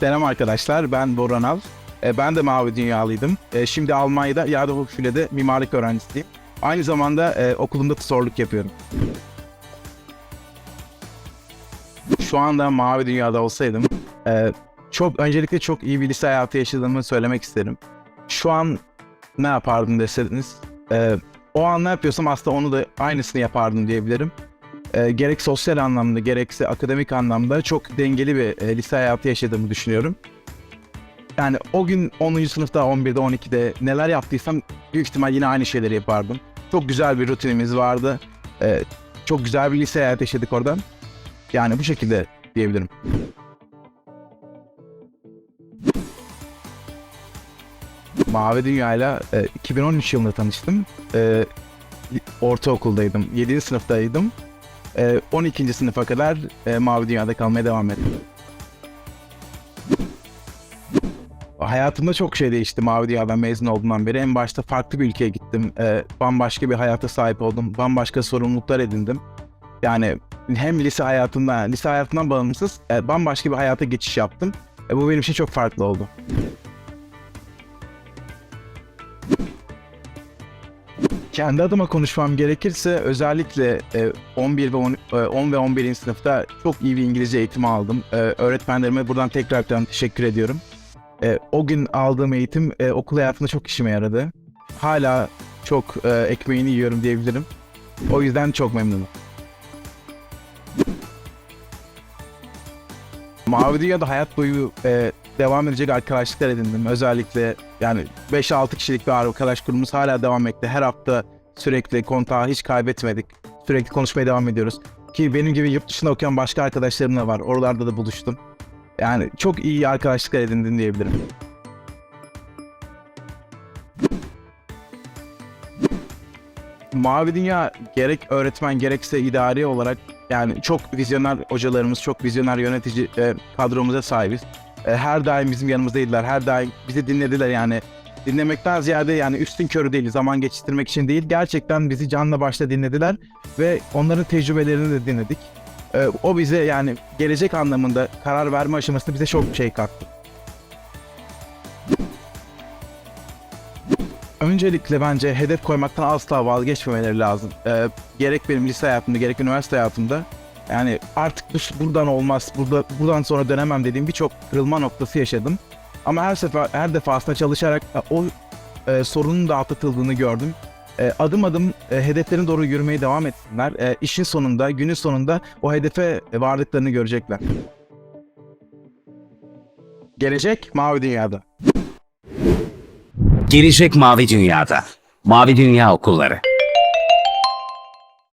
Selam arkadaşlar, ben Boran Al. E, Ben de Mavi Dünyalıydım. E, Şimdi Almanya'da Yağda Hochschule'de mimarlık öğrencisiyim. Aynı zamanda e, okulumda tutorluk yapıyorum. Şu anda Mavi Dünya'da olsaydım, e, çok öncelikle çok iyi bir lise hayatı yaşadığımı söylemek isterim. Şu an ne yapardım deseniz, e, o an ne yapıyorsam aslında onu da aynısını yapardım diyebilirim. E, gerek sosyal anlamda gerekse akademik anlamda çok dengeli bir e, lise hayatı yaşadığımı düşünüyorum. Yani o gün 10. sınıfta, 11'de, 12'de neler yaptıysam büyük ihtimal yine aynı şeyleri yapardım. Çok güzel bir rutinimiz vardı. E, çok güzel bir lise hayatı yaşadık oradan. Yani bu şekilde diyebilirim. Mavi Dünya'yla e, 2013 yılında tanıştım. E, ortaokuldaydım. 7. sınıftaydım. E, 12. sınıfa kadar e, Mavi Dünya'da kalmaya devam ettim. Hayatımda çok şey değişti Mavi Dünya'dan mezun olduğumdan beri. En başta farklı bir ülkeye gittim. E, bambaşka bir hayata sahip oldum. Bambaşka sorumluluklar edindim. Yani hem lise hayatımdan, lise hayatından bağımsız e, bambaşka bir hayata geçiş yaptım. E, bu benim için çok farklı oldu. Kendi adıma konuşmam gerekirse özellikle e, 11 ve 10, e, 10 ve 11. sınıfta çok iyi bir İngilizce eğitimi aldım. E, öğretmenlerime buradan tekrardan teşekkür ediyorum. E, o gün aldığım eğitim e, okul hayatımda çok işime yaradı. Hala çok e, ekmeğini yiyorum diyebilirim. O yüzden çok memnunum. Mavi Dünya'da hayat boyu e, devam edecek arkadaşlıklar edindim. Özellikle yani 5-6 kişilik bir arkadaş grubumuz hala devam etti. Her hafta sürekli kontağı hiç kaybetmedik. Sürekli konuşmaya devam ediyoruz. Ki benim gibi yurt dışında okuyan başka arkadaşlarım da var. Oralarda da buluştum. Yani çok iyi arkadaşlıklar edindim diyebilirim. Mavi Dünya gerek öğretmen gerekse idari olarak yani çok vizyoner hocalarımız, çok vizyoner yönetici e, kadromuza sahibiz. E, her daim bizim yanımızdaydılar, her daim bizi dinlediler yani. Dinlemekten ziyade yani üstün körü değil, zaman geçirmek için değil. Gerçekten bizi canla başla dinlediler ve onların tecrübelerini de dinledik. E, o bize yani gelecek anlamında karar verme aşamasında bize çok şey kattı. Öncelikle bence hedef koymaktan asla vazgeçmemeleri lazım. Ee, gerek benim lise hayatımda gerek üniversite hayatımda yani artık bu buradan olmaz, burada buradan sonra dönemem dediğim birçok kırılma noktası yaşadım. Ama her sefer her defasında çalışarak o e, sorunun da atlatıldığını gördüm. E, adım adım e, hedeflerine doğru yürümeye devam etsinler. E, işin sonunda, günün sonunda o hedefe vardıklarını görecekler. Gelecek Mavi Dünya'da. Gelecek Mavi Dünya'da. Mavi Dünya Okulları.